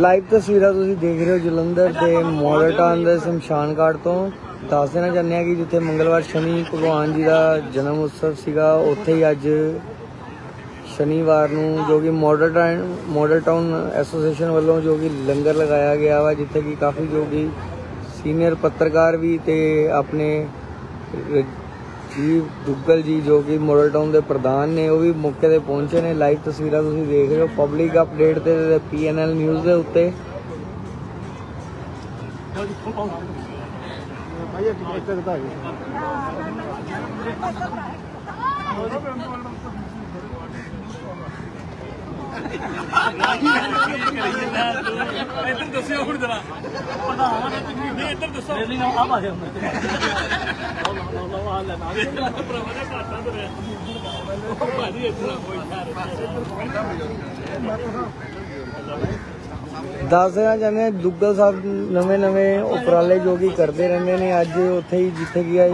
Live ਤਸਵੀਰਾਂ ਤੁਸੀਂ ਦੇਖ ਰਹੇ ਹੋ ਜਲੰਧਰ ਦੇ ਮਾਡਲ ਟਾਊਨ ਦੇ ਸ਼ਮਸ਼ਾਨ ਘਾਟ ਤੋਂ। ਦੱਸ ਦੇਣਾ ਚਾਹੁੰਦੇ ਹਾਂ ਕਿ ਜਿੱਥੇ ਮੰਗਲਵਾਰ ਸ਼ਨੀ ਭਗਵਾਨ ਜੀ ਦਾ ਜਨਮ ਉਤਸਵ ਸੀਗਾ, ਉੱਥੇ ਹੀ ਅੱਜ ਸ਼ਨੀਵਾਰ ਨੂੰ ਜੋ ਕਿ model town model town association ਵੱਲੋਂ ਜੋ ਕਿ ਲੰਗਰ ਲਗਾਇਆ ਗਿਆ ਵਾ, ਜਿੱਥੇ ਕਿ ਕਾਫੀ ਜੋ ਕਿ ਸੀਨੀਅਰ ਪੱਤਰਕਾਰ ਵੀ ਤੇ ਆਪਣੇ ਜੀ ਦੁੱਗਲ ਜੀ ਜੋ ਕਿ ਮਾਡਲ ਟਾਊਨ ਦੇ ਪ੍ਰਧਾਨ ਨੇ ਉਹ ਵੀ ਮੌਕੇ ਤੇ ਪਹੁੰਚੇ ਨੇ। ਲਾਈਵ ਤਸਵੀਰਾਂ ਤੁਸੀਂ ਦੇਖ ਰਹੇ ਹੋ। ਪਬਲਿਕ ਅਪਡੇਟ ਤੇ ਪੀਐਨਐਲ ਨਿਊਜ਼ ਦੇ ਉੱਤੇ। ਇੱਧਰ ਦੱਸਿਓ ਹੁਣ ਜਰਾ। ਪ੍ਰਧਾਨ ਨਹੀਂ ਇੱਧਰ ਦੱਸੋ। ਆ ਪਾਸੇ ਹੁੰਦਾ। ਲਓ ਲਓ ਆ ਲੈ ਨਾ ਭਰਾਵਾ ਦਾ ਘਾਟਾ ਤੁਰਿਆ। ਭਾਜੀ ਇੱਧਰ ਕੋਈ ਦੱਸ ਦੇਣਾ ਚਾਹੁੰਦੇ ਹਾਂ ਦੁੱਗਲ ਸਾਹਿਬ ਨਵੇਂ ਨਵੇਂ ਉਪਰਾਲੇ ਜੋ ਕਿ ਕਰਦੇ ਰਹਿੰਦੇ ਨੇ ਅੱਜ ਉੱਥੇ ਹੀ ਜਿੱਥੇ ਕਿ ਅੱਜ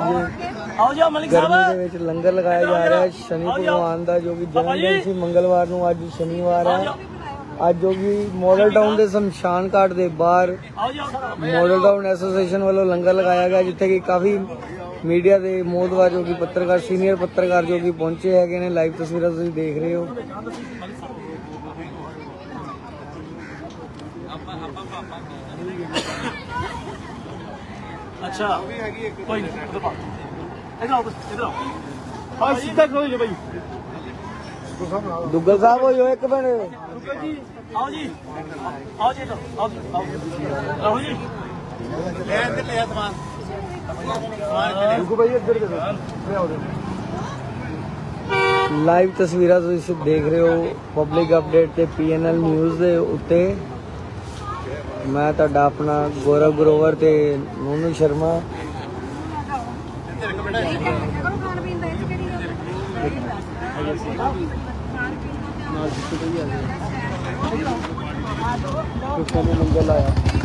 ਆਓ ਜਾਓ ਮਲਿਕ ਗਰਮੀ ਸਾਹਿਬ ਦੇ ਵਿੱਚ ਲੰਗਰ ਲਗਾਇਆ ਜਾ ਰਿਹਾ ਹੈ ਸ਼ਨੀ ਭਗਵਾਨ ਦਾ ਜੋ ਕਿ ਜਨਮ ਦਿਨ ਸੀ ਮੰਗਲਵਾਰ ਨੂੰ ਅੱਜ ਸ਼ਨੀਵਾਰ ਹੈ ਅੱਜ ਜੋ ਕਿ ਮਾਡਲ ਟਾਊਨ ਦੇ ਸ਼ਮਸ਼ਾਨ ਘਾਟ ਦੇ ਬਾਹਰ ਮਾਡਲ ਟਾਊਨ ਐਸੋਸੀਏਸ਼ਨ ਵੱਲੋਂ ਲੰਗਰ ਲਗਾਇਆ ਗਿਆ ਜਿੱਥੇ ਕਿ ਕਾਫੀ ਮੀਡੀਆ ਦੇ ਮੋਦਵਾਰ ਜੋ ਕਿ ਪੱਤਰਕਾਰ ਸੀਨੀਅਰ ਪੱਤਰਕਾਰ ਜੋ ਕਿ ਪਹੁੰਚੇ ਹੈਗੇ ਨੇ ਲਾਈਵ ਤਸਵੀਰਾਂ ਤੁਸੀਂ ਦੇਖ ਰਹੇ ਹੋ। ਅੱਛਾ ਕੋਈ ਨਹੀਂ ਉਧਰ ਪਾ। ਇਧਰ ਆਓ ਇਧਰ ਆਓ। ਹਾਂ ਸਿੱਧਾ ਖੜੋ ਜੀ ਭਾਈ ਦੁੱਗਲ ਸਾਹਿਬ ਹੋਇਓ ਇੱਕ ਮਿੰਟ। ਰੁਕੋ ਜੀ ਆਓ ਜੀ। ਆਓ ਜੀ ਆਓ। ਜੀ ਲਾਈਵ ਤਸਵੀਰਾਂ ਤੁਸੀਂ ਦੇਖ ਰਹੇ ਹੋ ਪਬਲਿਕ ਅਪਡੇਟ ਤੇ ਪੀਐਨਐਲ ਨਿਊਜ਼ ਦੇ ਉੱਤੇ। ਮੈਂ ਤੁਹਾਡਾ ਆਪਣਾ ਗੌਰਵ ਗਰੋਵਰ ਤੇ ਨੋਨੂ ਸ਼ਰਮਾ। ਕਿਉਂਕਿ ਨੇ ਲੰਗਰ ਲਾਇਆ।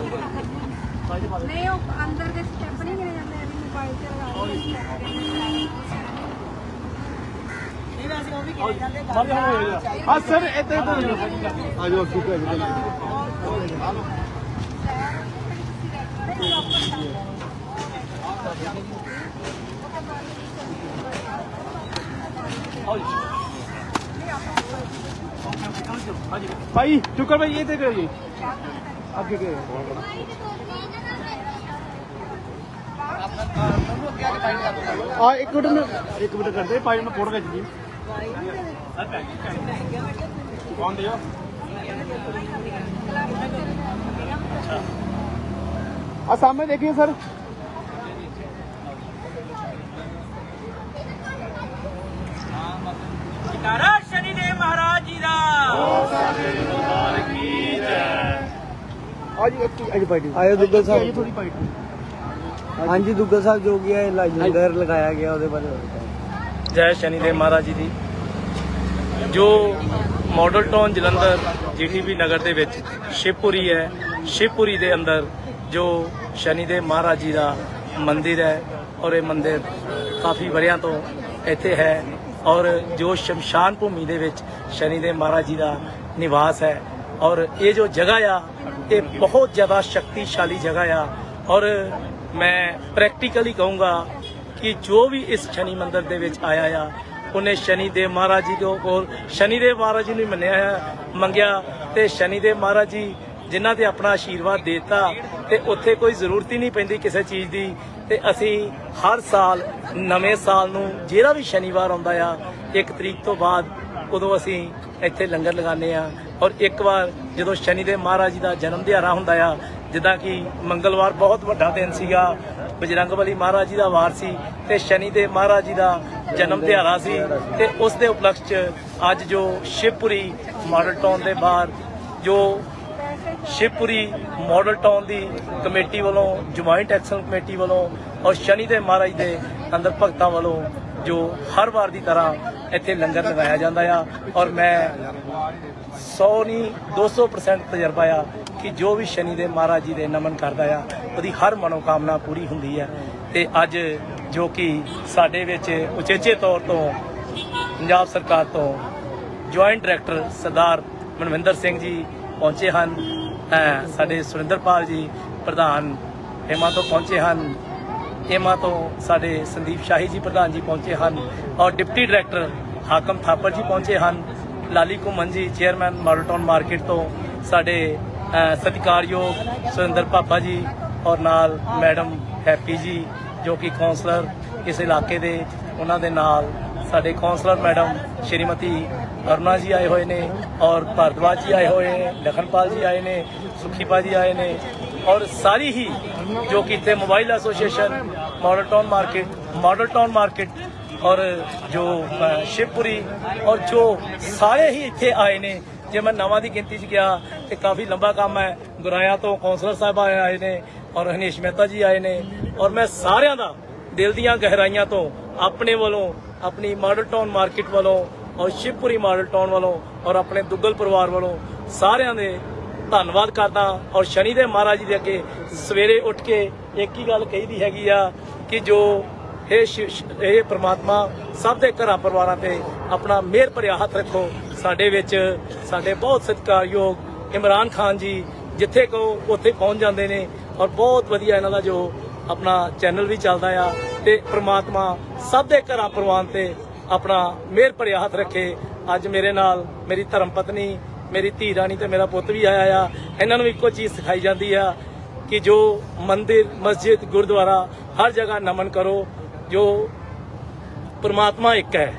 ਨਹੀਂ ਉਹ ਅੰਦਰ ਦੇ ਸਟੈਪ ਨਹੀਂ ਗਿਣੇ ਜਾਂਦੇ ਅਭੀ ਮੋਬਾਈਲ ਤੇ ਲਗਾ ਨਹੀਂ ਵੈਸੇ ਉਹ ਵੀ ਗਿਣੇ ਜਾਂਦੇ ਹਾਂ ਸਰ ਇੱਥੇ ਆ। ਜਾਓ ਤੋਂ ਆਓ ਜੀ ਹਾਂਜੀ ਭਾਈ ਟੁਕਰ ਭਾਈ ਇੱਥੇ ਕਰੋ ਜੀ। ਅੱਗੇ ਕੇ ਆ, ਇੱਕ ਮਿੰਟ ਨੂੰ ਇੱਕ ਮਿੰਟ ਕਰਦੇ, ਭਾਈ ਨੂੰ ਫੋਟੋ ਖਿੱਚ ਜੀ ਕੌਣ ਦਿਓ ਆ ਸਾਹਮਣੇ ਦੇਖੀਏ ਸਰ ਜਕਾਰਾ ਸ਼ਨੀ ਦੇਵ ਮਹਾਰਾਜ ਜੀ ਦਾ ਆ ਜੀ ਇੱਕ ਅਜੀ ਭਾਈ ਜੀ ਆਇਓ ਦੁੱਗਲ ਜੀ ਸਾਹਿਬ। ਥੋੜੀ ਭਾਈ ਹਾਂਜੀ ਦੁੱਗਲ ਸਾਹਿਬ ਜੋ ਕਿ ਇਹ ਲੰਗਰ ਲਗਾਇਆ ਗਿਆ ਉਹਦੇ ਬਾਰੇ। ਜੈ ਸ਼ਨੀ ਦੇਵ ਮਹਾਰਾਜ ਜੀ ਦੀ। ਜੋ model town Jalandhar GTB Nagar ਦੇ ਵਿੱਚ ਸ਼ਿਵਪੁਰੀ ਹੈ ਸ਼ਿਵਪੁਰੀ ਦੇ ਅੰਦਰ ਜੋ ਸ਼ਨੀ ਦੇਵ ਮਹਾਰਾਜ ਜੀ ਦਾ ਮੰਦਿਰ ਹੈ ਔਰ ਇਹ ਮੰਦਿਰ ਕਾਫੀ ਵਰਿਆਂ ਤੋਂ ਇੱਥੇ ਹੈ ਔਰ ਜੋ ਸ਼ਮਸ਼ਾਨ ਭੂਮੀ ਦੇ ਵਿੱਚ ਸ਼ਨੀ ਦੇਵ ਮਹਾਰਾਜ ਜੀ ਦਾ ਨਿਵਾਸ ਹੈ ਔਰ ਇਹ ਜੋ ਜਗ੍ਹਾ ਆ ਇਹ ਬਹੁਤ ਜ਼ਿਆਦਾ ਸ਼ਕਤੀਸ਼ਾਲੀ ਜਗ੍ਹਾ ਆ। ਔਰ ਮੈਂ ਪ੍ਰੈਕਟੀਕਲੀ ਕਹੂੰਗਾ ਕਿ ਜੋ ਵੀ ਇਸ ਸ਼ਨੀ ਮੰਦਰ ਦੇ ਵਿੱਚ ਆਇਆ ਆ, ਉਹਨੇ ਸ਼ਨੀ ਦੇਵ ਮਹਾਰਾਜ ਜੀ ਦੇ ਕੋਲ ਸ਼ਨੀ ਦੇਵ ਮਹਾਰਾਜ ਜੀ ਨੂੰ ਹੀ ਮੰਨਿਆ ਹੈ ਮੰਗਿਆ ਤੇ ਸ਼ਨੀ ਦੇਵ ਮਹਾਰਾਜ ਜੀ ਜਿਨ੍ਹਾਂ ਤੇ ਆਪਣਾ ਆਸ਼ੀਰਵਾਦ ਦੇਤਾ ਤੇ ਉੱਥੇ ਕੋਈ ਜ਼ਰੂਰਤ ਹੀ ਨਹੀਂ ਪੈਂਦੀ ਕਿਸੇ ਚੀਜ਼ ਦੀ ਤੇ ਅਸੀਂ ਹਰ ਸਾਲ, ਨਵੇਂ ਸਾਲ ਨੂੰ ਜਿਹੜਾ ਵੀ ਸ਼ਨੀਵਾਰ ਆਉਂਦਾ ਆ, ਇੱਕ ਤਰੀਕ ਤੋਂ ਬਾਅਦ ਉਦੋਂ ਅਸੀਂ ਇੱਥੇ ਲੰਗਰ ਲਗਾਉਂਦੇ ਆ। ਔਰ ਇੱਕ ਵਾਰ ਜਦੋਂ ਸ਼ਨੀ ਦੇਵ ਮਹਾਰਾਜ ਜੀ ਦਾ ਜਨਮ ਦਿਹਾੜਾ ਹੁੰਦਾ ਆ, ਜਿੱਦਾਂ ਕਿ ਮੰਗਲਵਾਰ ਬਹੁਤ ਵੱਡਾ ਦਿਨ ਸੀਗਾ, ਬਜਰੰਗਬਲੀ ਮਹਾਰਾਜ ਜੀ ਦਾ ਵਾਰ ਸੀ ਤੇ ਸ਼ਨੀ ਦੇਵ ਮਹਾਰਾਜ ਜੀ ਦਾ ਜਨਮ ਦਿਹਾੜਾ ਸੀ ਤੇ ਉਸ ਦੇ ਉਪਲਕਸ਼ 'ਚ ਅੱਜ ਜੋ ਸ਼ਿਵਪੁਰੀ ਮਾਡਲ ਟਾਊਨ ਦੇ ਬਾਹਰ, ਜੋ ਸ਼ਿਵਪੁਰੀ ਮਾਡਲ ਟਾਊਨ ਦੀ ਕਮੇਟੀ ਵੱਲੋਂ ਜੁਆਇੰਟ ਐਕਸ਼ਨ ਕਮੇਟੀ ਵੱਲੋਂ ਔਰ ਸ਼ਨੀ ਦੇ ਮਹਾਰਾਜ ਦੇ ਅੰਦਰ ਭਗਤਾਂ ਵੱਲੋਂ ਜੋ ਹਰ ਵਾਰ ਦੀ ਤਰ੍ਹਾਂ ਇੱਥੇ ਲੰਗਰ ਲਗਾਇਆ ਜਾਂਦਾ ਆ। ਔਰ ਮੈਂ 100 ਨਹੀਂ 200% ਤਜਰਬਾ ਆ ਕਿ ਜੋ ਵੀ ਸ਼ਨੀ ਦੇ ਮਹਾਰਾਜ ਜੀ ਦੇ ਨਮਨ ਕਰਦਾ ਆ, ਉਹਦੀ ਹਰ ਮਨੋਕਾਮਨਾ ਪੂਰੀ ਹੁੰਦੀ ਹੈ ਤੇ ਅੱਜ ਜੋ ਕਿ ਸਾਡੇ ਵਿੱਚ ਉਚੇਚੇ ਤੌਰ ਤੋਂ ਪੰਜਾਬ ਸਰਕਾਰ ਤੋਂ ਜੁਆਇੰਟ ਡਾਇਰੈਕਟਰ ਸਰਦਾਰ ਮਨਵਿੰਦਰ ਸਿੰਘ ਜੀ ਪਹੁੰਚੇ ਹਨ ਸਾਡੇ ਸੁਰਿੰਦਰਪਾਲ ਜੀ ਪ੍ਰਧਾਨ ਹੇਮਾ ਤੋਂ ਪਹੁੰਚੇ ਹਨ, ਹੇਮਾ ਤੋਂ ਸਾਡੇ ਸੰਦੀਪ ਸ਼ਾਹੀ ਜੀ ਪ੍ਰਧਾਨ ਜੀ ਪਹੁੰਚੇ ਹਨ ਔਰ ਡਿਪਟੀ ਡਾਇਰੈਕਟਰ ਹਾਕਮ ਥਾਪਰ ਜੀ ਪਹੁੰਚੇ ਹਨ। ਲਾਲੀ ਘੁੰਮਨ ਜੀ ਚੇਅਰਮੈਨ ਮਾਡਲ ਟਾਊਨ ਮਾਰਕੀਟ ਤੋਂ ਸਾਡੇ ਸਤਿਕਾਰਯੋਗ ਸੁਰਿੰਦਰ ਪਾਪਾ ਜੀ ਔਰ ਨਾਲ ਮੈਡਮ ਹੈਪੀ ਜੀ, ਜੋ ਕਿ ਕਾਉਂਸਲਰ ਇਸ ਇਲਾਕੇ ਦੇ, ਉਹਨਾਂ ਦੇ ਨਾਲ ਸਾਡੇ ਕਾਉਂਸਲਰ ਮੈਡਮ ਸ਼੍ਰੀਮਤੀ ਅਰੁਣਾ ਜੀ ਆਏ ਹੋਏ ਨੇ ਔਰ ਭਾਰਦਵਾਜ ਜੀ ਆਏ ਹੋਏ ਨੇ, ਲਖਨਪਾਲ ਜੀ ਆਏ ਨੇ ਸੁਖੀਪਾ ਜੀ ਆਏ ਨੇ ਔਰ ਸਾਰੀ ਹੀ ਜੋ ਕਿ ਇੱਥੇ mobile association model town market model town market ਔਰ ਜੋ ਅ, ਸ਼ਿਵਪੁਰੀ ਔਰ ਜੋ ਸਾਰੇ ਹੀ ਇੱਥੇ ਆਏ ਨੇ ਜੇ ਮੈਂ ਨਵਾਂ ਦੀ ਗਿਣਤੀ 'ਚ ਗਿਆ ਤੇ ਕਾਫੀ ਲੰਬਾ ਕੰਮ ਹੈ। ਗੁਰਾਇਆ ਤੋਂ ਕੌਂਸਲਰ ਸਾਹਿਬ ਆਏ ਆਏ ਨੇ ਔਰ ਹਨੀਸ਼ ਮਹਿਤਾ ਜੀ ਆਏ ਨੇ। ਔਰ ਮੈਂ ਸਾਰਿਆਂ ਦਾ ਦਿਲ ਦੀਆਂ ਗਹਿਰਾਈਆਂ ਤੋਂ ਆਪਣੇ ਵੱਲੋਂ ਆਪਣੀ ਮਾਡਲ ਟਾਊਨ ਮਾਰਕੀਟ ਵੱਲੋਂ ਔਰ ਸ਼ਿਵਪੁਰੀ ਮਾਡਲ ਟਾਊਨ ਵੱਲੋਂ ਔਰ ਆਪਣੇ ਦੁੱਗਲ ਪਰਿਵਾਰ ਵੱਲੋਂ ਸਾਰਿਆਂ ਦੇ ਧੰਨਵਾਦ ਕਰਦਾ ਔਰ ਸ਼ਨੀ ਦੇ ਮਹਾਰਾਜ ਜੀ ਦੇ ਅੱਗੇ ਸਵੇਰੇ ਉੱਠ ਕੇ ਇੱਕ ਹੀ ਗੱਲ ਕਹੀਦੀ ਹੈਗੀ ਆ ਕਿ ਜੋ ਇਹ ਸ਼ਿਵ- ਸ਼- ਇਹ ਪ੍ਰਮਾਤਮਾ, ਸਭ ਦੇ ਘਰਾਂ ਪਰਿਵਾਰਾਂ ਤੇ ਆਪਣਾ ਮਿਹਰ ਭਰਿਆ ਹੱਥ ਰੱਖੋ। ਸਾਡੇ ਵਿੱਚ ਸਾਡੇ ਬਹੁਤ ਸਤਿਕਾਰਯੋਗ ਇਮਰਾਨ ਖਾਨ ਜੀ, ਜਿੱਥੇ ਕਹੋ ਉੱਥੇ ਪਹੁੰਚ ਜਾਂਦੇ ਨੇ ਔਰ ਬਹੁਤ ਵਧੀਆ ਇਹਨਾਂ ਦਾ ਜੋ ਆਪਣਾ ਚੈਨਲ ਵੀ ਚੱਲਦਾ ਆ ਤੇ ਪ੍ਰਮਾਤਮਾ ਸਭ ਦੇ ਘਰਾਂ ਪਰਿਵਾਰਾਂ ਤੇ ਆਪਣਾ ਮਿਹਰ ਭਰਿਆ ਹੱਥ ਰੱਖੇ। ਅੱਜ ਮੇਰੇ ਨਾਲ ਮੇਰੀ ਧਰਮ ਪਤਨੀ, ਮੇਰੀ ਧੀ ਰਾਣੀ ਤੇ ਮੇਰਾ ਪੁੱਤ ਵੀ ਆਇਆ ਆ। ਇਹਨਾਂ ਨੂੰ ਇੱਕੋ ਚੀਜ਼ ਸਿਖਾਈ ਜਾਂਦੀ ਆ ਕਿ ਜੋ ਮੰਦਿਰ, ਮਸਜਿਦ, ਗੁਰਦੁਆਰਾ ਹਰ ਜਗ੍ਹਾ ਨਮਨ ਕਰੋ। ਜੋ ਪਰਮਾਤਮਾ ਇੱਕ ਹੈ।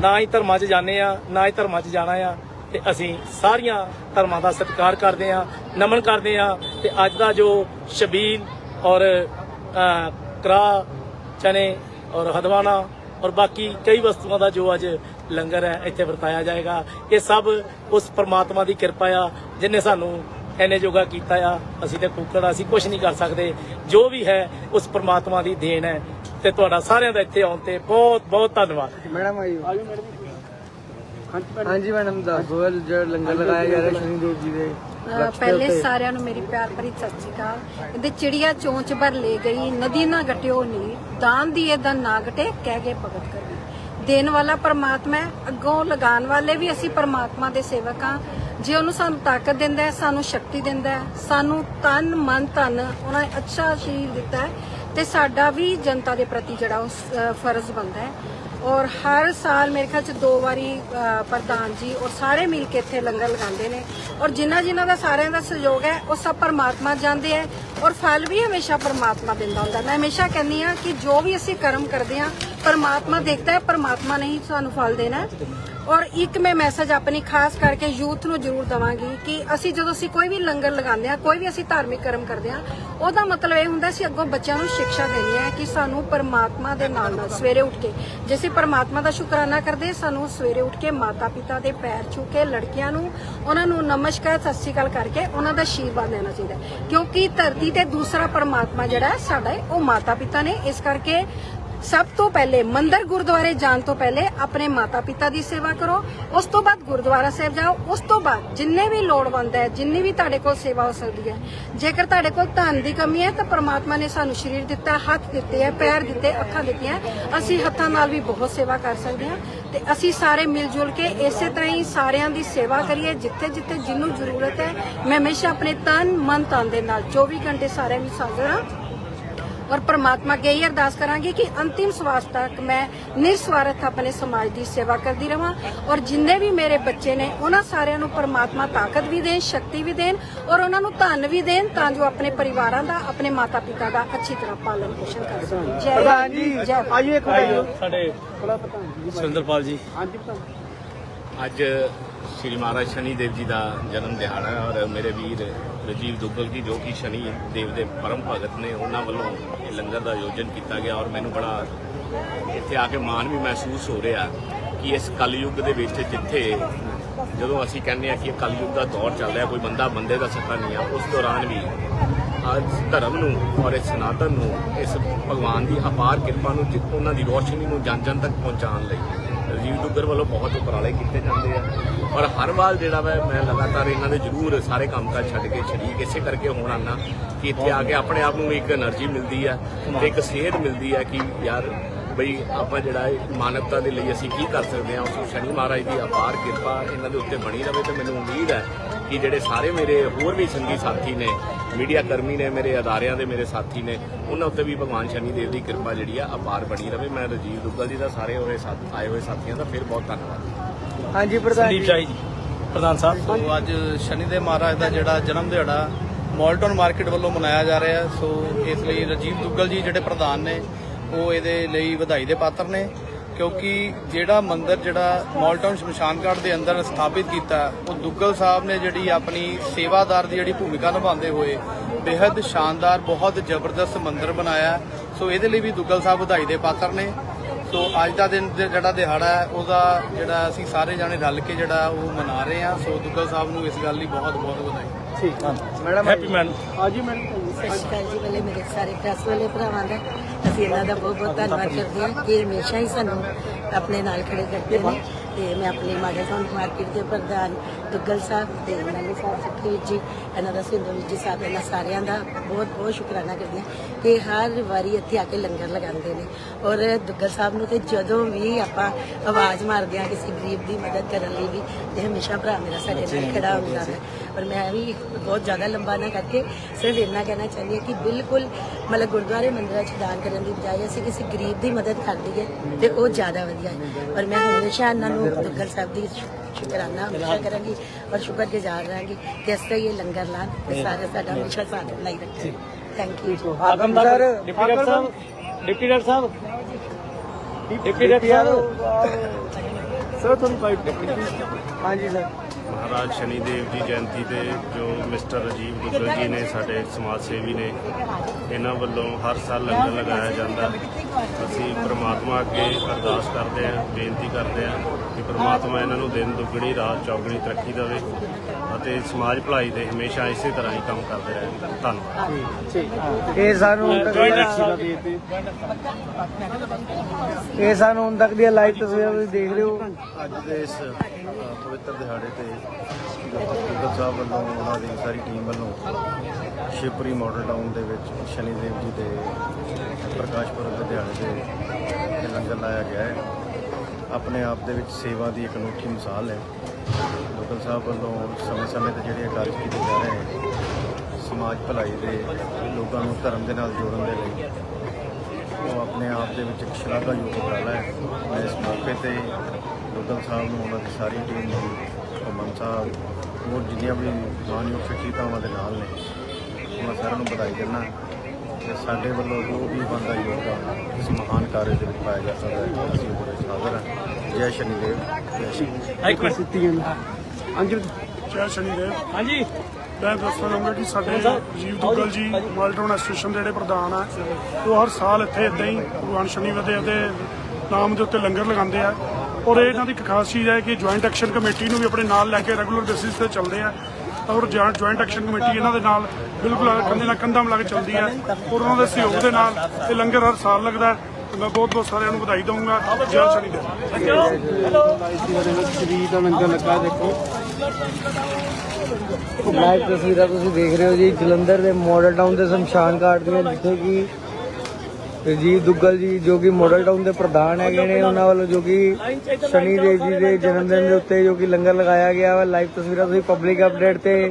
ਨਾ ਹੀ ਧਰਮਾਂ 'ਚ ਜਾਂਦੇ ਆ ਨਾ ਹੀ ਧਰਮਾਂ 'ਚ ਜਾਣਾ ਆ ਤੇ ਅਸੀਂ ਸਾਰੀਆਂ ਧਰਮਾਂ ਦਾ ਸਤਿਕਾਰ ਕਰਦੇ ਆ ਨਮਨ ਕਰਦੇ ਆ ਤੇ ਅੱਜ ਦਾ ਜੋ ਸ਼ਬੀਲ ਔਰ ਕਰਾ ਚਨੇ ਔਰ ਹਦਵਾਨਾ ਔਰ ਬਾਕੀ ਕਈ ਵਸਤੂਆਂ ਦਾ ਜੋ ਅੱਜ ਲੰਗਰ ਹੈ, ਇੱਥੇ ਵਰਤਾਇਆ ਜਾਏਗਾ। ਇਹ ਸਭ ਉਸ ਪਰਮਾਤਮਾ ਦੀ ਕਿਰਪਾ ਆ, ਜਿਨੇ ਸਾਨੂੰ ਐਨੇ ਜੋਗਾ ਕੀਤਾ ਆ। ਅਸੀਂ ਤੇ ਕੁੱਕੜ ਅਸੀਂ ਕੁਝ ਨਹੀਂ ਕਰ ਸਕਦੇ। ਜੋ ਵੀ ਹੈ, ਉਸ ਪਰਮਾਤਮਾ ਦੀ ਦੇਣ ਹੈ। ਤੇ ਤੁਹਾਡਾ ਸਾਰਿਆਂ ਦਾ ਇੱਥੇ ਆਉਣ ਤੇ ਬਹੁਤ ਬਹੁਤ ਧੰਨਵਾਦ। ਮੈਡਮ ਆਇਓ। ਆਜੋ ਮੈਡਮ ਹਾਂਜੀ ਮੈਡਮ। ਹਾਂਜੀ ਮੈਡਮ ਦੱਸ ਦਿਓ ਇਹ ਜਿਹੜਾ ਲੰਗਰ ਲਗਾਇਆ ਜਾ ਰਿਹਾ ਸ਼ਨੀ ਦੇਵ ਜੀ ਦੇ। ਦੇ ਪਹਿਲੇ। ਸਾਰਿਆਂ ਨੂੰ ਮੇਰੀ ਪਿਆਰ ਭਰੀ ਸਤਿ ਸ਼੍ਰੀ ਅਕਾਲ। ਇਹਦੇ ਚਿੜੀਆ ਚੋਂਚ ਭਰ ਲੈ ਗਈ ਨਦੀ ਨਾ ਗਟਿਓ ਨੀ ਦਾਨ ਦੀ ਇਹਦਾ ਨਾ ਗਟੇ ਕਹਿ ਗਏ ਭਗਤ ਕਰੀ। ਦੇਣ ਵਾਲਾ ਪਰਮਾਤਮਾ ਹੈ ਅੱਗੋਂ ਲਗਾਉਣ ਵਾਲੇ ਵੀ ਅਸੀਂ ਪਰਮਾਤਮਾ ਦੇ ਸੇਵਕ ਹਾਂ। ਜੇ ਉਹਨੂੰ ਸਾਨੂੰ ਤਾਕਤ ਦਿੰਦਾ ਹੈ ਸਾਨੂੰ ਸ਼ਕਤੀ ਦਿੰਦਾ ਹੈ ਸਾਨੂੰ ਤਨ ਮਨ ਧਨ ਉਹਨਾਂ ਨੇ ਅੱਛਾ ਸਰੀਰ ਦਿੱਤਾ ਹੈ ਤੇ ਸਾਡਾ ਵੀ ਜਨਤਾ ਦੇ ਪ੍ਰਤੀ ਜਿਹੜਾ ਉਹ ਫਰਜ਼ ਬਣਦਾ ਹੈ। ਔਰ ਹਰ ਸਾਲ ਮੇਰੇ ਖਿਆਲ ਚ ਦੋ ਵਾਰੀ ਪ੍ਰਧਾਨ ਜੀ ਔਰ ਸਾਰੇ ਮਿਲ ਕੇ ਇੱਥੇ ਲੰਗਰ ਲਗਾਉਂਦੇ ਨੇ। ਔਰ ਜਿਨ੍ਹਾਂ ਜਿਨ੍ਹਾਂ ਦਾ ਸਾਰਿਆਂ ਦਾ ਸਹਿਯੋਗ ਹੈ, ਉਹ ਸਭ ਪਰਮਾਤਮਾ ਜਾਣਦੇ ਹੈ। ਔਰ ਫਲ ਵੀ ਹਮੇਸ਼ਾ ਪਰਮਾਤਮਾ ਦਿੰਦਾ ਹੁੰਦਾ। ਮੈਂ ਹਮੇਸ਼ਾ ਕਹਿੰਦੀ ਆ ਕਿ ਜੋ ਵੀ ਅਸੀਂ ਕਰਮ ਕਰਦੇ ਆ ਪਰਮਾਤਮਾ ਦੇਖਦਾ ਹੈ, ਪਰਮਾਤਮਾ ਨੇ ਸਾਨੂੰ ਫਲ ਦੇਣਾ ਔਰ ਇੱਕ ਮੈਂ ਮੈਸੇਜ ਆਪਣੀ ਖਾਸ ਕਰਕੇ ਯੂਥ ਨੂੰ ਜ਼ਰੂਰ ਦਵਾਂਗੀ ਕਿ ਅਸੀਂ ਜਦੋਂ ਅਸੀਂ ਕੋਈ ਵੀ ਲੰਗਰ ਲਗਾਉਂਦੇ ਆ ਕੋਈ ਵੀ ਅਸੀਂ ਧਾਰਮਿਕ ਕਰਮ ਕਰਦੇ ਆ ਉਹਦਾ ਮਤਲਬ ਇਹ ਹੁੰਦਾ ਸੀ ਅੱਗੋਂ ਬੱਚਿਆਂ ਨੂੰ ਸਿੱਖਿਆ ਦੇਣੀ ਹੈ ਕਿ ਸਾਨੂੰ ਪਰਮਾਤਮਾ ਦੇ ਨਾਲ ਨਾਲ ਸਵੇਰੇ ਉੱਠ ਕੇ, ਜੇ ਅਸੀਂ ਪਰਮਾਤਮਾ ਦਾ ਸ਼ੁਕਰਾਨਾ ਕਰਦੇ, ਸਾਨੂੰ ਸਵੇਰੇ ਉੱਠ ਕੇ ਮਾਤਾ ਪਿਤਾ ਦੇ ਪੈਰ ਛੂ ਕੇ, ਲੜਕੀਆਂ ਨੂੰ, ਉਹਨਾਂ ਨੂੰ ਨਮਸਕਾਰ, ਸਤਿ ਸ਼੍ਰੀ ਅਕਾਲ ਕਰਕੇ ਉਹਨਾਂ ਦਾ ਆਸ਼ੀਰਵਾਦ ਲੈਣਾ ਚਾਹੀਦਾ ਹੈ। ਕਿਉਂਕਿ ਧਰਤੀ ਤੇ ਦੂਸਰਾ ਪਰਮਾਤਮਾ ਜਿਹੜਾ ਸਾਡਾ ਉਹ ਮਾਤਾ ਪਿਤਾ ਨੇ ਇਸ ਕਰਕੇ ਸਭ ਤੋਂ ਪਹਿਲੇ ਮੰਦਰ ਗੁਰਦੁਆਰੇ ਜਾਣ ਤੋਂ ਪਹਿਲੇ ਆਪਣੇ ਮਾਤਾ ਪਿਤਾ ਦੀ ਸੇਵਾ ਕਰੋ। ਉਸ ਤੋਂ ਬਾਅਦ ਗੁਰਦੁਆਰਾ ਸਾਹਿਬ ਜਾਓ। ਉਸ ਤੋਂ ਬਾਅਦ ਜਿੰਨੇ ਵੀ ਲੋੜਵੰਦ ਹੈ, ਜਿੰਨੀ ਵੀ ਤੁਹਾਡੇ ਕੋਲ ਸੇਵਾ ਹੋ ਸਕਦੀ ਹੈ, ਜੇਕਰ ਤੁਹਾਡੇ ਕੋਲ ਧਨ ਦੀ ਕਮੀ ਹੈ, ਤਾਂ ਪ੍ਰਮਾਤਮਾ ਨੇ ਸਾਨੂੰ ਸਰੀਰ ਦਿੱਤਾ, ਹੱਥ ਦਿੱਤੇ ਹੈ, ਪੈਰ ਦਿੱਤੇ, ਅੱਖਾਂ ਦਿੱਤੀਆਂ ਅਸੀਂ ਹੱਥਾਂ ਨਾਲ ਵੀ ਬਹੁਤ ਸੇਵਾ ਕਰ ਸਕਦੇ ਹਾਂ ਤੇ ਅਸੀਂ ਸਾਰੇ ਮਿਲ ਜੁਲ ਕੇ ਇਸੇ ਤਰ੍ਹਾਂ ਹੀ ਸਾਰਿਆਂ ਦੀ ਸੇਵਾ ਕਰੀਏ ਜਿੱਥੇ ਜਿੱਥੇ ਜਿਹਨੂੰ ਜ਼ਰੂਰਤ ਹੈ। ਮੈਂ ਹਮੇਸ਼ਾ ਆਪਣੇ ਤਨ, ਮਨ, ਤਨ ਦੇ ਨਾਲ 24 ਘੰਟੇ ਸਾਰਿਆਂ ਲਈ ਹਾਜ਼ਰ ਹਾਂ ਔਰ ਪ੍ਰਮਾਤਮਾ ਅੱਗੇ ਇਹ ਅਰਦਾਸ ਕਰਾਂਗੀ ਕਿ ਅੰਤਿਮ ਸਵਾਸ ਤੱਕ ਮੈਂ ਨਿਰਸਵਾਰਥ ਆਪਣੇ ਸਮਾਜ ਦੀ ਸੇਵਾ ਕਰਦੀ ਰਵਾਂ ਔਰ ਜਿੰਨੇ ਵੀ ਮੇਰੇ ਬੱਚੇ ਨੇ ਉਹਨਾਂ ਸਾਰਿਆਂ ਨੂੰ ਪ੍ਰਮਾਤਮਾ ਤਾਕਤ ਵੀ ਦੇਣ ਸ਼ਕਤੀ ਵੀ ਦੇਣ ਔਰ ਉਹਨਾਂ ਨੂੰ ਧਨ ਵੀ ਦੇਣ ਤਾਂ ਜੋ ਆਪਣੇ ਪਰਿਵਾਰਾਂ ਦਾ ਆਪਣੇ ਮਾਤਾ ਪਿਤਾ ਦਾ ਅੱਛੀ ਤਰ੍ਹਾਂ ਪਾਲਣ ਪੋਸ਼ਣ ਕਰ ਸਕਣ। ਜੈ ਪ੍ਰਧਾਨ ਜੀ ਆਜੋ ਸਾਡੇ ਸੁਰਿੰਦਰਪਾਲ ਜੀ। ਹਾਂਜੀ ਪ੍ਰਧਾਨ ਅੱਜ ਸ਼੍ਰੀ ਮਹਾਰਾਜ ਸ਼ਨੀ ਦੇਵ ਜੀ ਦਾ ਜਨਮ ਦਿਹਾੜਾ ਹੈ ਔਰ ਮੇਰੇ ਵੀਰ ਰਜੀਵ ਦੁੱਗਲ ਜੀ ਜੋ ਕਿ ਸ਼ਨੀ ਦੇਵ ਦੇ ਪਰਮ ਭਗਤ ਨੇ ਉਹਨਾਂ ਵੱਲੋਂ ਇਹ ਲੰਗਰ ਦਾ ਆਯੋਜਨ ਕੀਤਾ ਗਿਆ ਔਰ ਮੈਨੂੰ ਬੜਾ ਇੱਥੇ ਆ ਕੇ ਮਾਣ ਵੀ ਮਹਿਸੂਸ ਹੋ ਰਿਹਾ ਕਿ ਇਸ ਕਲਯੁੱਗ ਦੇ ਵਿੱਚ ਜਿੱਥੇ ਜਦੋਂ ਅਸੀਂ ਕਹਿੰਦੇ ਆ ਕਿ ਇਹ ਕਲਯੁੱਗ ਦਾ ਦੌਰ ਚੱਲ ਰਿਹਾ, ਕੋਈ ਬੰਦਾ ਬੰਦੇ ਦਾ ਸੱਤਾ ਨਹੀਂ ਆ, ਉਸ ਦੌਰਾਨ ਵੀ ਅੱਜ ਧਰਮ ਨੂੰ ਔਰ ਇਸ ਸਨਾਤਨ ਨੂੰ, ਇਸ ਭਗਵਾਨ ਦੀ ਅਪਾਰ ਕਿਰਪਾ ਨੂੰ ਉਹਨਾਂ ਦੀ ਰੋਸ਼ਨੀ ਨੂੰ ਜਨ ਜਨ ਤੱਕ ਪਹੁੰਚਾਉਣ ਲਈ ਰਾਜੀਵ ਦੁੱਗਰ ਵੱਲੋਂ ਬਹੁਤ ਉਪਰਾਲੇ ਕੀਤੇ ਜਾਂਦੇ ਆ। ਪਰ ਹਰ ਵਾਰ ਜਿਹੜਾ ਵਾ ਮੈਂ ਲਗਾਤਾਰ ਇਹਨਾਂ ਦੇ ਜ਼ਰੂਰ ਸਾਰੇ ਕੰਮ ਕਾਜ ਛੱਡ ਕੇ ਸ਼ਰੀਕ ਇਸੇ ਕਰਕੇ ਹੋਣ ਆਣਾ ਕਿ ਇੱਥੇ ਆ ਕੇ ਆਪਣੇ ਆਪ ਨੂੰ ਇੱਕ એનર્ਜੀ ਮਿਲਦੀ ਆ ਤੇ ਇੱਕ ਸੇਧ ਮਿਲਦੀ ਆ ਕਿ ਯਾਰ ਬਈ ਆਪਾਂ ਜਿਹੜਾ ਮਾਨਵਤਾ ਦੇ ਲਈ ਅਸੀਂ ਕੀ ਕਰ ਸਕਦੇ ਹਾਂ ਉਸ ਸ਼ਨੀ ਮਹਾਰਾਜ ਦੀ ਅਪਾਰ ਕਿਰਪਾ ਇਹਨਾਂ ਦੇ ਉੱਤੇ ਬਣੀ ਰਹੇ ਤੇ ਮੈਨੂੰ ਉਮੀਦ ਹੈ ਕਿ ਜਿਹੜੇ ਸਾਰੇ ਮੇਰੇ ਹੋਰ ਵੀ ਸੰਗੀ ਸਾਥੀ ਨੇ ਮੀਡੀਆ ਕਰਮੀ ਨੇ ਮੇਰੇ ਅਦਾਰਿਆਂ ਦੇ ਮੇਰੇ ਸਾਥੀ ਨੇ ਉਹਨਾਂ ਉੱਤੇ ਵੀ ਭਗਵਾਨ ਸ਼ਨੀ ਦੇਵ ਦੀ ਕਿਰਪਾ ਜਿਹੜੀ ਆ ਅਪਾਰ ਬਣੀ ਰਵੇ। ਮੈਂ ਰਜੀਵ ਦੁੱਗਲ ਜੀ ਦਾ ਸਾਰੇ ਹੋਏ ਸਾਥ ਆਏ ਹੋਏ ਸਾਥੀਆਂ ਦਾ ਫਿਰ ਬਹੁਤ ਧੰਨਵਾਦ। ਹਾਂਜੀ ਪ੍ਰਧਾਨ ਜੀ। ਸ਼ਾਹੀ ਜੀ ਪ੍ਰਧਾਨ ਸਾਹਿਬ। ਸੋ ਅੱਜ ਸ਼ਨੀ ਦੇ ਮਹਾਰਾਜ ਦਾ ਜਿਹੜਾ ਜਨਮ ਦਿਹਾੜਾ ਮਾਲਟਨ ਮਾਰਕੀਟ ਵੱਲੋਂ ਮਨਾਇਆ ਜਾ ਰਿਹਾ। ਸੋ ਇਸ ਲਈ ਰਜੀਵ ਦੁੱਗਲ ਜੀ ਜਿਹੜੇ ਪ੍ਰਧਾਨ ਨੇ ਉਹ ਇਹਦੇ ਲਈ ਵਧਾਈ ਦੇ ਪਾਤਰ ਨੇ। ਕਿਉਂਕਿ ਜਿਹੜਾ ਮੰਦਿਰ, ਜਿਹੜਾ ਮਾਲਟਨ ਸ਼ਮਸ਼ਾਨ ਘਾਟ ਦੇ ਅੰਦਰ ਸਥਾਪਿਤ ਕੀਤਾ, ਉਹ ਦੁੱਗਲ ਸਾਹਿਬ ਨੇ ਜਿਹੜੀ ਆਪਣੀ ਸੇਵਾਦਾਰ ਦੀ ਜਿਹੜੀ ਭੂਮਿਕਾ ਨਿਭਾਉਂਦੇ ਹੋਏ ਬੇहद ਸ਼ਾਨਦਾਰ, ਬਹੁਤ ਜ਼ਬਰਦਸਤ ਮੰਦਿਰ ਬਣਾਇਆ। ਸੋ ਇਹਦੇ ਲਈ ਵੀ ਦੁੱਗਲ ਸਾਹਿਬ ਵਧਾਈ ਦੇ ਪਾਤਰ ਨੇ। ਸੋ ਅੱਜ ਦਾ ਦਿਨ ਜਿਹੜਾ ਦਿਹਾੜਾ ਹੈ, ਉਹਦਾ ਜਿਹੜਾ ਅਸੀਂ ਸਾਰੇ ਜਾਣੇ ਰਲ ਕੇ ਜਿਹੜਾ ਉਹ ਮਨਾ ਰਹੇ ਹਾਂ। ਸੋ ਦੁੱਗਲ ਸਾਹਿਬ ਨੂੰ ਇਸ ਗੱਲ ਲਈ ਬਹੁਤ ਬਹੁਤ ਵਧਾਈ। ਮੈਡਮ ਹੈਪੀ ਮੈਨ ਹਾਂਜੀ ਮੈਂ ਸਤਿ ਸ਼੍ਰੀ ਅਕਾਲ ਜੀ ਵਾਲੇ ਮੇਰੇ ਸਾਰੇ ਪ੍ਰੈਸ ਵਾਲੇ ਭਰਾਵਾਂ ਦਾ। ਅਸੀਂ ਇਹਨਾਂ ਦਾ ਬਹੁਤ ਬਹੁਤ ਧੰਨਵਾਦ ਕਰਦੇ ਹਾਂ ਕਿ ਹਮੇਸ਼ਾ ਹੀ ਸਾਨੂੰ ਆਪਣੇ ਨਾਲ ਖੜੇ ਕਰਦੇ ਨੇ। ਤੇ ਮੈਂ ਆਪਣੇ ਮਾਡਲ ਟਾਊਨ ਮਾਰਕੀਟ ਦੇ ਪ੍ਰਧਾਨ ਦੁੱਗਲ ਸਾਹਿਬ ਤੇ ਨਾਲੇ ਸਾਹਿਬ ਸੁਖੀ ਜੀ ਇਹਨਾਂ ਦਾ ਸਿੰਧੂ ਜੀ ਸਾਹਿਬ ਇਹਨਾਂ ਸਾਰਿਆਂ ਦਾ ਬਹੁਤ ਬਹੁਤ ਸ਼ੁਕਰਾਨਾ ਕਰਦੀ ਹਾਂ ਕਿ ਹਰ ਵਾਰੀ ਇੱਥੇ ਆ ਕੇ ਲੰਗਰ ਲਗਾਉਂਦੇ ਨੇ। ਔਰ ਦੁੱਗਲ ਸਾਹਿਬ ਨੂੰ ਤੇ ਜਦੋਂ ਵੀ ਆਪਾਂ ਆਵਾਜ਼ ਮਾਰਦੇ ਹਾਂ ਕਿਸੇ ਗਰੀਬ ਦੀ ਮਦਦ ਕਰਨ ਲਈ ਵੀ ਤੇ ਹਮੇਸ਼ਾ ਭਰਾ ਮੇਰਾ ਸਾਡੇ ਨਾਲ ਖੜਾ ਹੁੰਦਾ ਹੈ। ਔਰ ਮੈਂ ਵੀ ਬਹੁਤ ਜ਼ਿਆਦਾ ਲੰਬਾ ਨਾ ਕਰਕੇ ਸਿਰਫ ਇੰਨਾ ਕਹਿਣਾ ਚਾਹੁੰਦੀ ਹਾਂ ਕਿ ਬਿਲਕੁਲ ਮਤਲਬ ਗੁਰਦੁਆਰੇ ਮੰਦਿਰਾਂ 'ਚ ਦਾਨ ਕਰਨ ਦੀ ਬਜਾਏ ਅਸੀਂ ਕਿਸੇ ਗਰੀਬ ਦੀ ਮਦਦ ਕਰ ਦਈਏ ਤੇ ਉਹ ਜ਼ਿਆਦਾ ਵਧੀਆ ਹੈ। ਔਰ ਮੈਂ ਹਮੇਸ਼ਾ ਇਹਨਾਂ ਨੂੰ ਦੁੱਗਲ ਸਾਹਿਬ ਦੀ ਸ਼ੁਕਰਾਨਾ ਹਮੇਸ਼ਾ ਕਰਾਂਗੀ ਔਰ ਸ਼ੁਕਰਗੁਜ਼ਾਰ ਰਹਾਂਗੀ ਕਿ ਇਸ ਤਰ੍ਹਾਂ ਇਹ ਲੰਗਰ ਲਾਣ ਤੇ ਸਾਰੇ ਸਾਡਾ ਹਮੇਸ਼ਾ ਸਾਥ ਬਣਾਈ ਰੱਖੇ thank you Agam sir deputy doctor Sahib deputy doctor ਸਾਹਿਬ। ਡਿਪਟੀ ਡਾਕਟਰ ਸਾਹਿਬ। ਸਰ ਤੁਹਾਨੂੰ ਪਾਈਪ ਹਾਂਜੀ ਸਰ। ਮਹਾਰਾਜ ਸ਼ਨੀ ਦੇਵ ਦੀ ਜਯੰਤੀ ਤੇ ਜੋ ਮਿਸਟਰ ਰਜੀਵ ਜੀ ਨੇ ਸਾਡੇ ਸਮਾਜ ਸੇਵੀ ਨੇ ਇਹਨਾਂ ਵੱਲੋਂ ਹਰ ਸਾਲ ਲੰਗਰ ਲਗਾਇਆ ਜਾਂਦਾ। ਅਸੀਂ ਪ੍ਰਮਾਤਮਾ ਅੱਗੇ ਅਰਦਾਸ ਕਰਦੇ ਹਾਂ ਬੇਨਤੀ ਕਰਦੇ ਹਾਂ ਕਿ ਪ੍ਰਮਾਤਮਾ ਇਹਨਾਂ ਨੂੰ ਦਿਨ ਦੁੱਗਣੀ ਰਾਤ ਚੌਗਣੀ ਤਰੱਕੀ ਦੇਵੇ ਅਤੇ ਸਮਾਜ ਭਲਾਈ ਦੇ ਹਮੇਸ਼ਾ ਇਸੇ ਤਰ੍ਹਾਂ ਹੀ ਕੰਮ ਕਰਦੇ ਰਹਿਣ। ਧੰਨਵਾਦ। ਇਹ ਸਾਨੂੰ ਹੁਣ ਤੱਕ ਦੀਆਂ- ਇਹ ਸਾਨੂੰ ਹੁਣ ਤੱਕ ਦੀਆਂ ਲਾਈਵ ਤਸਵੀਰਾਂ ਤੁਸੀਂ ਦੇਖ ਰਹੇ ਹੋ। ਅੱਜ ਦੇ ਇਸ ਪਵਿੱਤਰ ਦਿਹਾੜੇ ਤੇ ਸਾਹਿਬ ਵੱਲੋਂ ਉਹਨਾਂ ਦੀ ਸਾਰੀ ਟੀਮ ਵੱਲੋਂ ਸ਼ਿਵਪੁਰੀ ਮਾਡਲ ਟਾਊਨ ਦੇ ਵਿੱਚ ਸ਼ਨੀ ਦੇਵ ਜੀ ਦੇ ਪ੍ਰਕਾਸ਼ ਪੁਰਬ ਦੇ ਦਿਹਾੜੇ ਦੇ ਲੰਗਰ ਲਾਇਆ ਗਿਆ ਹੈ। ਆਪਣੇ ਆਪ ਦੇ ਵਿੱਚ ਸੇਵਾ ਦੀ ਇੱਕ ਅਨੋਖੀ ਮਿਸਾਲ ਹੈ। ਦੁੱਗਲ ਸਾਹਿਬ ਵੱਲੋਂ ਸਮੇਂ-ਸਮੇਂ ਤੇ ਜਿਹੜੇ ਕਾਰਜ ਕੀਤੇ ਜਾ ਰਹੇ ਹਨ ਸਮਾਜ ਭਲਾਈ ਦੇ, ਲੋਕਾਂ ਨੂੰ ਧਰਮ ਦੇ ਨਾਲ ਜੋੜਨ ਦੇ ਲਈ, ਉਹ ਆਪਣੇ ਆਪ ਦੇ ਵਿੱਚ ਇੱਕ ਸ਼ਲਾਘਾਯੋਗ ਉਪਰਾਲਾ ਹੈ। ਮੈਂ ਇਸ ਮੌਕੇ ਤੇ ਦੁੱਗਲ ਸਾਹਿਬ ਨੂੰ ਉਹਨਾਂ ਦੀ ਸਾਰੀ ਟੀਮ ਨੂੰ ਹਮਨ ਸਾਹਿਬ, ਹੋਰ ਜਿੰਨੀਆਂ ਵੀ ਮਾਨਯੋਗ ਸ਼ਖਸੀਅਤਾਂ ਉਹਨਾਂ ਦੇ ਨਾਲ ਨੇ ਸਾਰਿਆਂ ਨੂੰ ਵਧਾਈ ਦਿੰਦਾ। ਤੇ ਸਾਡੇ ਵੱਲੋਂ ਜੋ ਵੀ ਬਣਦਾ ਯੋਗਦਾਨ ਇਸ ਮਹਾਨ ਕਾਰਜ ਦੇ ਵਿੱਚ ਪਾਇਆ ਜਾ ਸਕਦਾ ਹੈ ਅਸੀਂ ਵਿੱਚ ਹਾਜ਼ਰ ਹਾਂ। ਜੈ ਸ਼ਨੀਦੇਵ ਜੈ ਸ਼ਨੀ ਇੱਕ ਮਿੰਟ। ਹਾਂਜੀ। ਜੈ ਸ਼ਨੀਦੇਵ। ਹਾਂਜੀ। ਮੈਂ ਦੱਸਣਾ ਚਾਹੁੰਦਾ ਕਿ ਸਾਡੇ ਜੀਵ ਦੁੱਗਲ ਜੀ ਮਾਲਟਾਊਨ ਐਸੋਸੀਏਸ਼ਨ ਦੇ ਜਿਹੜੇ ਪ੍ਰਧਾਨ ਆ ਉਹ ਹਰ ਸਾਲ ਇੱਥੇ ਇਦਾਂ ਹੀ ਭਗਵਾਨ ਸ਼ਨੀਵਾਰ ਦੇ ਨਾਮ ਦੇ ਉੱਤੇ ਲੰਗਰ ਲਗਾਉਂਦੇ ਆ। ਔਰ ਇਹ ਇਹਨਾਂ ਦੀ ਇੱਕ ਖਾਸ ਚੀਜ਼ ਹੈ ਕਿ ਜੁਆਇੰਟ ਐਕਸ਼ਨ ਕਮੇਟੀ ਨੂੰ ਵੀ ਆਪਣੇ ਨਾਲ ਲੈ ਕੇ ਰੈਗੂਲਰ ਬੇਸਿਸ ਤੇ ਚੱਲਦੇ ਆ। ਔਰ ਜੁਆਇੰਟ ਐਕਸ਼ਨ ਕਮੇਟੀ ਇਹਨਾਂ ਦੇ ਨਾਲ ਬਿਲਕੁਲ ਕੰਧੇ ਨਾਲ ਕੰਧਾਂ ਮਿਲਾ ਕੇ ਚੱਲਦੀ ਹੈ ਔਰ ਉਹਨਾਂ ਦੇ ਸਹਿਯੋਗ ਦੇ ਨਾਲ ਇਹ ਲੰਗਰ ਹਰ ਸਾਲ ਲੱਗਦਾ ਹੈ। ਤੇ ਮੈਂ ਬਹੁਤ ਬਹੁਤ ਸਾਰਿਆਂ ਨੂੰ ਵਧਾਈ ਦਊਂਗਾ। ਜੈ ਸ਼ਨੀਦੇਵ ਸਰੀਰ ਦਾ ਲੰਗਰ ਲੱਗਾ ਦੇਖੋ ਲਾਈਵ ਤਸਵੀਰਾਂ ਤੁਸੀਂ ਦੇਖ ਰਹੇ ਹੋ ਜੀ। ਜਲੰਧਰ ਦੇ ਮਾਡਲ ਟਾਊਨ ਦੇ ਸ਼ਮਸ਼ਾਨ ਘਾਟ ਦੀਆਂ ਜਿੱਥੇ ਕਿ ਰਜੀਵ ਦੁੱਗਲ ਜੀ ਜੋ ਕਿ ਮਾਡਲ ਟਾਊਨ ਦੇ ਪ੍ਰਧਾਨ ਹੈਗੇ ਨੇ ਉਹਨਾਂ ਵੱਲੋਂ ਜੋ ਕਿ ਸ਼ਨੀ ਦੇਵ ਜੀ ਦੇ ਜਨਮ ਦਿਨ ਦੇ ਉੱਤੇ ਜੋ ਕਿ ਲੰਗਰ ਲਗਾਇਆ ਗਿਆ ਵਾ ਲਾਈਵ ਤਸਵੀਰਾਂ ਤੁਸੀਂ ਪਬਲਿਕ ਅਪਡੇਟ ਤੇ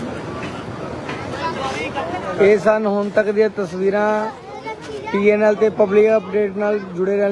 ਇਹ ਸਨ ਹੁਣ ਤੱਕ ਦੀਆਂ ਤਸਵੀਰਾਂ ਪੀਐਨਐਲ ਤੇ ਪਬਲਿਕ ਅਪਡੇਟ ਨਾਲ ਜੁੜੇ ਰਹਿਣ